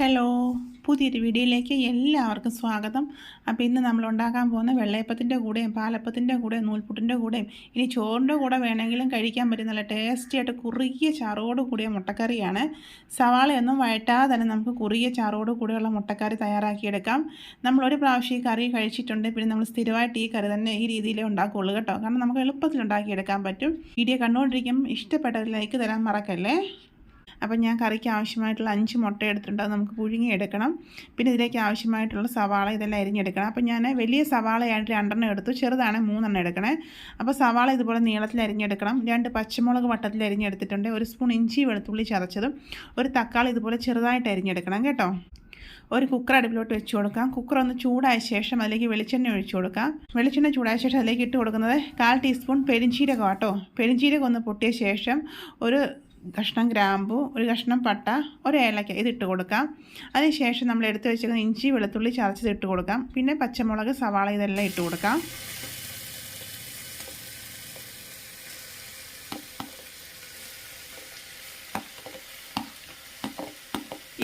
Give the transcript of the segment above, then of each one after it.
Hello പുതിയൊരു വീഡിയോയിലേക്ക് എല്ലാവർക്കും സ്വാഗതം. അപ്പോൾ ഇന്ന് നമ്മൾ ഉണ്ടാക്കാൻ പോകുന്ന വെള്ളയപ്പത്തിന്റെ കൂടെയും പാലപ്പത്തിന്റെ കൂടെയും നൂൽപുട്ടിന്റെ കൂടെയും ഇനി ചോറിന്റെ കൂടെ വേണമെങ്കിലും കഴിക്കാൻ പറ്റുന്ന നല്ല ടേസ്റ്റിയായിട്ട് കുറുകിയ ചാറോട് കൂടിയ മുട്ടക്കറിയാണ്. സവാളയൊന്നും വഴറ്റാതെ തന്നെ നമുക്ക് കുറുകിയ ചാറോട് കൂടിയുള്ള മുട്ടക്കറി തയ്യാറാക്കിയെടുക്കാം. നമ്മളൊരു പ്രാവശ്യം ഈ കറി കഴിച്ചിട്ടുണ്ട്. പിന്നെ നമ്മൾ സ്ഥിരമായിട്ട് ഈ കറി തന്നെ ഈ രീതിയിലേ ഉണ്ടാക്കുകയുള്ളൂ കേട്ടോ. കാരണം നമുക്ക് എളുപ്പത്തിൽ ഉണ്ടാക്കിയെടുക്കാൻ പറ്റും. വീഡിയോ കണ്ടുകൊണ്ടിരിക്കുമ്പോൾ ഇഷ്ടപ്പെട്ട ലൈക്ക് തരാൻ മറക്കല്ലേ? അപ്പം ഞാൻ കറിക്ക് ആവശ്യമായിട്ടുള്ള അഞ്ച് മുട്ട എടുത്തിട്ടുണ്ട്. അത് നമുക്ക് പുഴുങ്ങി എടുക്കണം പിന്നെ ഇതിലേക്ക് ആവശ്യമായിട്ടുള്ള സവാള ഇതെല്ലാം അരിഞ്ഞെടുക്കണം. അപ്പം ഞാൻ വലിയ സവാളയായിട്ട് രണ്ടെണ്ണം എടുത്തു. ചെറുതാണ് മൂന്നെണ്ണം എടുക്കണേ. അപ്പോൾ സവാള ഇതുപോലെ നീളത്തിൽ അരിഞ്ഞെടുക്കണം. രണ്ട് പച്ചമുളക് വട്ടത്തിൽ അരിഞ്ഞെടുത്തിട്ടുണ്ട്. ഒരു സ്പൂൺ ഇഞ്ചി വെളുത്തുള്ളി ചതച്ചതും ഒരു തക്കാളി ഇതുപോലെ ചെറുതായിട്ട് അരിഞ്ഞെടുക്കണം കേട്ടോ. ഒരു കുക്കർ അടുപ്പിലോട്ട് വെച്ച് കൊടുക്കാം. കുക്കർ ഒന്ന് ചൂടായ ശേഷം അതിലേക്ക് വെളിച്ചെണ്ണ ഒഴിച്ചു കൊടുക്കാം. വെളിച്ചെണ്ണ ചൂടായ ശേഷം അതിലേക്ക് ഇട്ട് കൊടുക്കുന്നത് കാൽ ടീസ്പൂൺ പെരിഞ്ചീരകം കേട്ടോ പെരിഞ്ചീരകം ഒന്ന് പൊട്ടിയ ശേഷം ഒരു കഷ്ണം ഗ്രാമ്പു ഒരു കഷ്ണം പട്ട ഒരു ഏലക്ക ഇതിട്ട് കൊടുക്കാം. അതിനുശേഷം നമ്മൾ എടുത്ത് വെച്ചിരിക്കുന്ന ഇഞ്ചി വെളുത്തുള്ളി ചതച്ചത് ഇട്ട് കൊടുക്കാം. പിന്നെ പച്ചമുളക് സവാള ഇതെല്ലാം ഇട്ട് കൊടുക്കാം.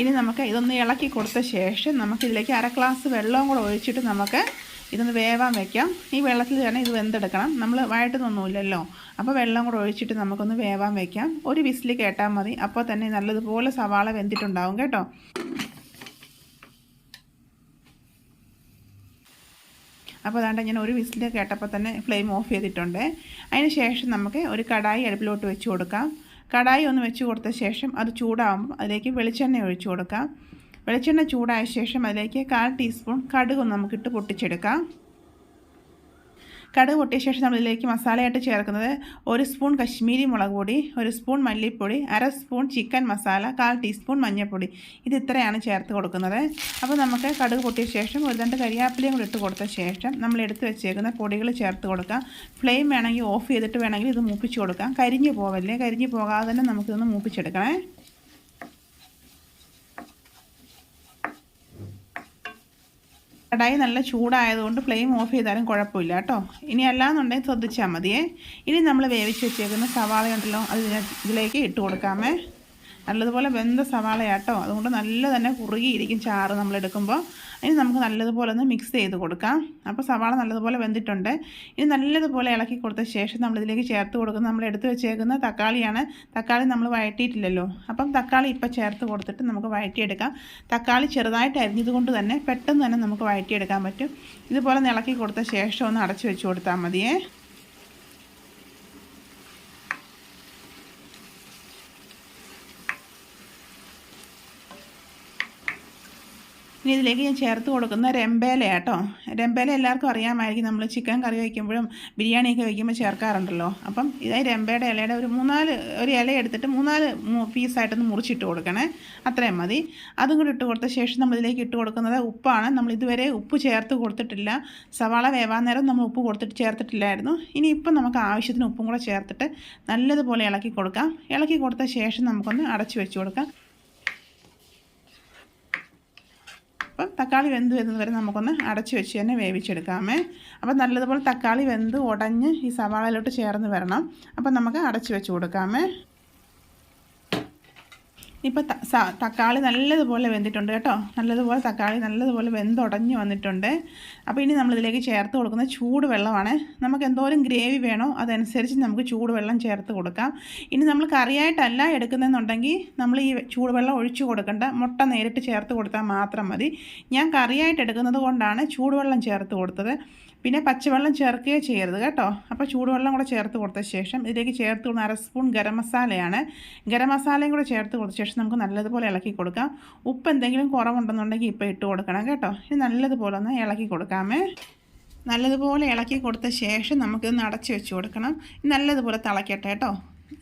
ഇനി നമുക്ക് ഇതൊന്ന് ഇളക്കി കൊടുത്ത ശേഷം നമുക്കിതിലേക്ക് അര ഗ്ലാസ് വെള്ളവും കൂടെ ഒഴിച്ചിട്ട് നമുക്ക് ഇതൊന്ന് വേവാൻ വെക്കാം. ഈ വെള്ളത്തിൽ തന്നെ ഇത് വെന്തെടുക്കണം. നമ്മൾ വഴറ്റുന്നൊന്നുമില്ലല്ലോ അപ്പോൾ വെള്ളം കൂടെ ഒഴിച്ചിട്ട് നമുക്കൊന്ന് വേവാൻ വെക്കാം. ഒരു വിസിൽ കേട്ടാൽ മതി. അപ്പോൾ തന്നെ നല്ലതുപോലെ സവാള വെന്തിട്ടുണ്ടാവും കേട്ടോ. അപ്പോൾ അതാണ്ട് ഞാൻ ഒരു വിസിൽ കേട്ടപ്പോൾ തന്നെ ഫ്ലെയിം ഓഫ് ചെയ്തിട്ടുണ്ട്. അതിന് ശേഷം നമുക്ക് ഒരു കടായി അടുപ്പിലോട്ട് വെച്ച് കൊടുക്കാം. കടായി ഒന്ന് വെച്ച് കൊടുത്ത ശേഷം അത് ചൂടാകുമ്പോൾ അതിലേക്ക് വെളിച്ചെണ്ണ ഒഴിച്ചു കൊടുക്കാം. വെളിച്ചെണ്ണ ചൂടായ ശേഷം അതിലേക്ക് കാൽ ടീസ്പൂൺ കടുക് നമുക്കിട്ട് പൊട്ടിച്ചെടുക്കാം. കടുക് പൊട്ടിയ ശേഷം നമ്മളിതിലേക്ക് മസാലയായിട്ട് ചേർക്കുന്നത് ഒരു സ്പൂൺ കശ്മീരി മുളക് പൊടി ഒരു സ്പൂൺ മല്ലിപ്പൊടി അര സ്പൂൺ ചിക്കൻ മസാല കാൽ ടീസ്പൂൺ മഞ്ഞൾപ്പൊടി. ഇത് ഇത്രയാണ് ചേർത്ത് കൊടുക്കുന്നത്. അപ്പോൾ നമുക്ക് കടുക് പൊട്ടിയ ശേഷം ഒരു രണ്ട് കരിയാപ്പിലയും കൂടി ഇട്ട് കൊടുത്ത ശേഷം നമ്മൾ എടുത്ത് വെച്ചേക്കുന്ന പൊടികൾ ചേർത്ത് കൊടുക്കാം. ഫ്ലെയിം വേണമെങ്കിൽ ഓഫ് ചെയ്തിട്ട് വേണമെങ്കിൽ ഇത് മൂപ്പിച്ച് കൊടുക്കാം. കരിഞ്ഞു പോവല്ലേ? കരിഞ്ഞു പോകാതെ തന്നെ നമുക്കിതൊന്ന് മൂപ്പിച്ചെടുക്കണേ. കടായി നല്ല ചൂടായതുകൊണ്ട് ഫ്ലെയിം ഓഫ് ചെയ്താലും കുഴപ്പമില്ല കേട്ടോ. ഇനി അല്ലാന്നുണ്ടെങ്കിൽ ശ്രദ്ധിച്ചാൽ മതിയേ. ഇനി നമ്മൾ വേവിച്ച് വെച്ചേക്കുന്ന സവാള ഉണ്ടല്ലോ അത് ഇതിലേക്ക് ഇട്ട് കൊടുക്കാമേ. നല്ലതുപോലെ വെന്ത സവാളയാട്ടോ. അതുകൊണ്ട് നല്ല തന്നെ കുറുകിയിരിക്കും ചാറ് നമ്മൾ എടുക്കുമ്പോൾ ഇനി നമുക്ക് നല്ലതുപോലെ ഒന്ന് മിക്സ് ചെയ്ത് കൊടുക്കാം. അപ്പോൾ സവാള നല്ലതുപോലെ വെന്തിട്ടുണ്ട്. ഇനി നല്ലതുപോലെ ഇളക്കി കൊടുത്ത ശേഷം നമ്മളിതിലേക്ക് ചേർത്ത് കൊടുക്കുന്നത് നമ്മൾ എടുത്ത് വെച്ചേക്കുന്ന തക്കാളിയാണ്. തക്കാളി നമ്മൾ വഴറ്റിയിട്ടില്ലല്ലോ. അപ്പം തക്കാളി ഇപ്പോൾ ചേർത്ത് കൊടുത്തിട്ട് നമുക്ക് വഴറ്റിയെടുക്കാം. തക്കാളി ചെറുതായിട്ട് അരിഞ്ഞത് കൊണ്ട് തന്നെ പെട്ടെന്ന് തന്നെ നമുക്ക് വഴറ്റിയെടുക്കാൻ പറ്റും. ഇതുപോലെ ഇളക്കി കൊടുത്ത ശേഷം ഒന്ന് അടച്ചു വെച്ച് കൊടുത്താൽ മതിയേ. ഇനി ഇതിലേക്ക് ഞാൻ ചേർത്ത് കൊടുക്കുന്ന രമ്പേല കേട്ടോ. രമ്പേല എല്ലാവർക്കും അറിയാമായിരിക്കും. നമ്മൾ ചിക്കൻ കറി വയ്ക്കുമ്പോഴും ബിരിയാണിയൊക്കെ വയ്ക്കുമ്പോൾ ചേർക്കാറുണ്ടല്ലോ. അപ്പം ഇതായി രമ്പയുടെ ഇലയുടെ ഒരു മൂന്നാൽ ഒരു ഇല എടുത്തിട്ട് മൂന്നാൽ പീസായിട്ടൊന്ന് മുറിച്ചിട്ട് കൊടുക്കണേ. അത്രയും മതി. അതും കൂടി ഇട്ട് കൊടുത്ത ശേഷം നമ്മൾ ഇതിലേക്ക് ഇട്ട് കൊടുക്കുന്നത് ഉപ്പാണ്. നമ്മൾ ഇതുവരെ ഉപ്പ് ചേർത്ത് കൊടുത്തിട്ടില്ല. സവാള വേവാൻ നേരം നമ്മൾ ഉപ്പ് കൊടുത്തിട്ട് ചേർത്തിട്ടില്ലായിരുന്നു. ഇനി ഇപ്പം നമുക്ക് ആവശ്യത്തിന് ഉപ്പും കൂടെ ചേർത്തിട്ട് നല്ലതുപോലെ ഇളക്കി കൊടുക്കാം. ഇളക്കി കൊടുത്ത ശേഷം നമുക്കൊന്ന് അടച്ചു വെച്ച് കൊടുക്കാം. അപ്പം തക്കാളി വെന്ത് വരുന്നത് വരെ നമുക്കൊന്ന് അടച്ച് വെച്ച് തന്നെ വേവിച്ചെടുക്കാമേ. അപ്പം നല്ലതുപോലെ തക്കാളി വെന്ത് ഉടഞ്ഞ് ഈ സവാളയിലോട്ട് ചേർന്ന് വരണം. അപ്പം നമുക്ക് അടച്ച് വെച്ച് കൊടുക്കാമേ. ഇപ്പോൾ തക്കാളി നല്ലതുപോലെ വെന്തിട്ടുണ്ട് കേട്ടോ. നല്ലതുപോലെ തക്കാളി നല്ലതുപോലെ വെന്തുടഞ്ഞ് വന്നിട്ടുണ്ട്. അപ്പോൾ ഇനി നമ്മളിതിലേക്ക് ചേർത്ത് കൊടുക്കുന്ന ചൂട് വെള്ളമാണ് നമുക്ക് എന്തോരം ഗ്രേവി വേണോ അതനുസരിച്ച് നമുക്ക് ചൂടുവെള്ളം ചേർത്ത് കൊടുക്കാം. ഇനി നമ്മൾ കറിയായിട്ടല്ല എടുക്കുന്നതെന്നുണ്ടെങ്കിൽ നമ്മൾ ഈ ചൂടുവെള്ളം ഒഴിച്ചു കൊടുക്കേണ്ട. മുട്ട നേരിട്ട് ചേർത്ത് കൊടുത്താൽ മാത്രം മതി. ഞാൻ കറിയായിട്ട് എടുക്കുന്നത് കൊണ്ടാണ് ചൂടുവെള്ളം ചേർത്ത് കൊടുത്തത്. പിന്നെ പച്ചവെള്ളം ചേർക്കുകയോ ചെയ്യരുത് കേട്ടോ. അപ്പോൾ ചൂടുവെള്ളം കൂടെ ചേർത്ത് കൊടുത്ത ശേഷം ഇതിലേക്ക് ചേർത്ത് കൊടുക്കുന്ന അര സ്പൂൺ ഗരം മസാലയാണ്. ഗരം മസാലയും കൂടെ ചേർത്ത് കൊടുത്ത ശേഷം നമുക്ക് നല്ലതുപോലെ ഇളക്കി കൊടുക്കാം. ഉപ്പ് എന്തെങ്കിലും കുറവുണ്ടെന്നുണ്ടെങ്കിൽ ഇപ്പോൾ ഇട്ട് കൊടുക്കണം കേട്ടോ. ഇത് നല്ലതുപോലെ ഒന്ന് ഇളക്കി കൊടുക്കാമേ. നല്ലതുപോലെ ഇളക്കി കൊടുത്ത ശേഷം നമുക്കിത് അടച്ച് വെച്ച് കൊടുക്കണം. നല്ലതുപോലെ തിളക്കട്ടെ കേട്ടോ.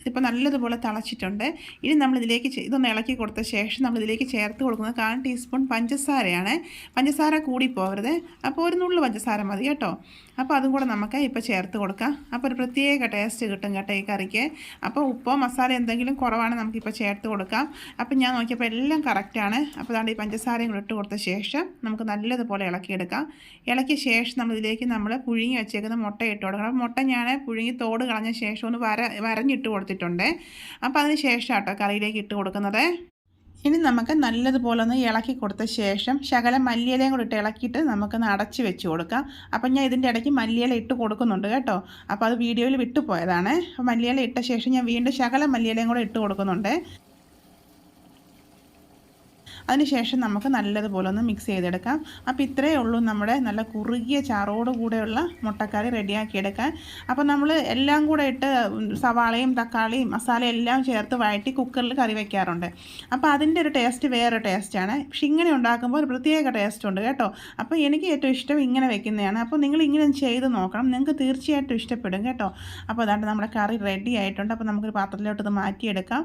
ഇതിപ്പോൾ നല്ലതുപോലെ തിളച്ചിട്ടുണ്ട്. ഇനി നമ്മളിതിലേക്ക് ഇതൊന്ന് ഇളക്കി കൊടുത്ത ശേഷം നമ്മളിതിലേക്ക് ചേർത്ത് കൊടുക്കുന്നത് കാൽ ടീസ്പൂൺ പഞ്ചസാരയാണ്. പഞ്ചസാര കൂടി പോകരുത്. അപ്പോൾ ഒരു നുള്ളു പഞ്ചസാര മതി കേട്ടോ. അപ്പോൾ അതും കൂടെ നമുക്ക് ഇപ്പോൾ ചേർത്ത് കൊടുക്കാം. അപ്പോൾ ഒരു പ്രത്യേക ടേസ്റ്റ് കിട്ടും കേട്ടോ ഈ കറിക്ക്. അപ്പോൾ ഉപ്പോ മസാല എന്തെങ്കിലും കുറവാണ് നമുക്കിപ്പോൾ ചേർത്ത് കൊടുക്കാം. അപ്പോൾ ഞാൻ നോക്കിയപ്പോൾ എല്ലാം കറക്റ്റാണ് അപ്പോൾ അതാണ്ട് ഈ പഞ്ചസാരയും കൂടെ ഇട്ട് കൊടുത്ത ശേഷം നമുക്ക് നല്ലതുപോലെ ഇളക്കിയെടുക്കാം. ഇളക്കിയ ശേഷം നമ്മളിതിലേക്ക് നമ്മൾ പുഴുങ്ങി വെച്ചേക്കുന്ന മുട്ട ഇട്ട് കൊടുക്കണം. മുട്ട ഞാൻ പുഴുങ്ങി തോട് കളഞ്ഞ ശേഷം ഒന്ന് വര വരഞ്ഞിട്ട് കൊടുത്തിട്ടുണ്ട്. അപ്പോൾ അതിന് ശേഷം കേട്ടോ കറിയിലേക്ക് ഇട്ട് കൊടുക്കുന്നത്. ഇനി നമുക്ക് നല്ലതുപോലെ ഒന്ന് ഇളക്കി കൊടുത്ത ശേഷം ശകലം മല്ലിയിലയും കൂടി ഇട്ട് ഇളക്കിയിട്ട് നമുക്കൊന്ന് അടച്ച് വെച്ച് കൊടുക്കാം. അപ്പം ഞാൻ ഇതിന്റെ ഇടയ്ക്ക് മല്ലിയില ഇട്ട് കൊടുക്കുന്നുണ്ട് കേട്ടോ. അപ്പോൾ അത് വീഡിയോയിൽ വിട്ടുപോയതാണ് അപ്പോൾ മല്ലിയില ഇട്ട ശേഷം ഞാൻ വീണ്ടും ശകലം മല്ലിയിലയും കൂടെ ഇട്ട് കൊടുക്കുന്നുണ്ട്. അതിനുശേഷം നമുക്ക് നല്ലതുപോലെ ഒന്ന് മിക്സ് ചെയ്തെടുക്കാം. അപ്പോൾ ഇത്രയേ ഉള്ളൂ നമ്മുടെ നല്ല കുറുകിയ ചാറോട് കൂടെയുള്ള മുട്ടക്കറി റെഡിയാക്കിയെടുക്കാൻ. അപ്പോൾ നമ്മൾ എല്ലാം കൂടെ ഇട്ട് സവാളയും തക്കാളിയും മസാല എല്ലാം ചേർത്ത് വഴറ്റി കുക്കറിൽ കറി വയ്ക്കാറുണ്ട് അപ്പോൾ അതിന്റെ ഒരു ടേസ്റ്റ് വേറെ ടേസ്റ്റാണ് പക്ഷെ ഇങ്ങനെ ഉണ്ടാക്കുമ്പോൾ ഒരു പ്രത്യേക ടേസ്റ്റ് ഉണ്ട് കേട്ടോ. അപ്പോൾ എനിക്ക് ഏറ്റവും ഇഷ്ടം ഇങ്ങനെ വെക്കുന്നതാണ്. അപ്പോൾ നിങ്ങൾ ഇങ്ങനെ ചെയ്ത് നോക്കണം. നിങ്ങൾക്ക് തീർച്ചയായിട്ടും ഇഷ്ടപ്പെടും കേട്ടോ. അപ്പോൾ അതാണ് നമ്മുടെ കറി റെഡി ആയിട്ടുണ്ട്. അപ്പോൾ നമുക്കൊരു പാത്രത്തിലോട്ട് ഇത് മാറ്റിയെടുക്കാം.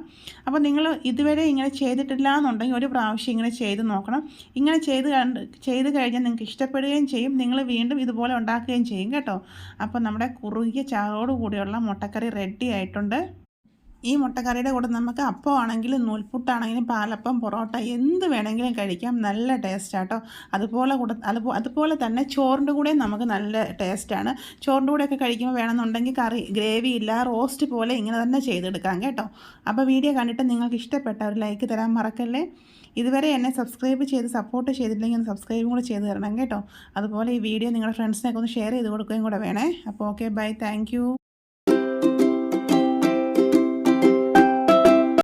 അപ്പോൾ നിങ്ങൾ ഇതുവരെ ഇങ്ങനെ ചെയ്തിട്ടില്ല എന്നുണ്ടെങ്കിൽ ഒരു പ്രാവശ്യം ഇങ്ങനെ ചെയ്ത് നോക്കണം. ഇങ്ങനെ ചെയ്ത് കണ്ട് ചെയ്ത് കഴിഞ്ഞാൽ നിങ്ങൾക്ക് ഇഷ്ടപ്പെടുകയും ചെയ്യും. നിങ്ങൾ വീണ്ടും ഇതുപോലെ ഉണ്ടാക്കുകയും ചെയ്യും കേട്ടോ. അപ്പോൾ നമ്മുടെ കുറുകിയ ചാറോട് കൂടിയുള്ള മുട്ടക്കറി റെഡി ആയിട്ടുണ്ട്. ഈ മുട്ടക്കറിയുടെ കൂടെ നമുക്ക് അപ്പം ആണെങ്കിലും നൂൽപുട്ടാണെങ്കിലും പാലപ്പം പൊറോട്ട എന്ത് വേണമെങ്കിലും കഴിക്കാം. നല്ല ടേസ്റ്റാട്ടോ അതുപോലെ കൂടെ അതുപോ അതുപോലെ തന്നെ ചോറിന്റെ കൂടെ നമുക്ക് നല്ല ടേസ്റ്റാണ് ചോറിന്റെ കൂടെയൊക്കെ കഴിക്കുമ്പോൾ വേണമെന്നുണ്ടെങ്കിൽ കറി ഗ്രേവി ഇല്ല റോസ്റ്റ് പോലെ ഇങ്ങനെ തന്നെ ചെയ്തെടുക്കാം കേട്ടോ. അപ്പോൾ വീഡിയോ കണ്ടിട്ട് നിങ്ങൾക്ക് ഇഷ്ടപ്പെട്ട ഒരു ലൈക്ക് തരാൻ മറക്കല്ലേ? ഇതുവരെ എന്നെ സബ്സ്ക്രൈബ് ചെയ്ത് സപ്പോർട്ട് ചെയ്തിട്ടില്ലെങ്കിൽ ഒന്ന് സബ്സ്ക്രൈബും കൂടെ ചെയ്ത് തരണം കേട്ടോ. അതുപോലെ ഈ വീഡിയോ നിങ്ങളുടെ ഫ്രണ്ട്സിനൊക്കെ ഒന്ന് ഷെയർ ചെയ്ത് കൊടുക്കുകയും കൂടെ വേണേ. അപ്പോൾ ഓക്കെ ബൈ താങ്ക്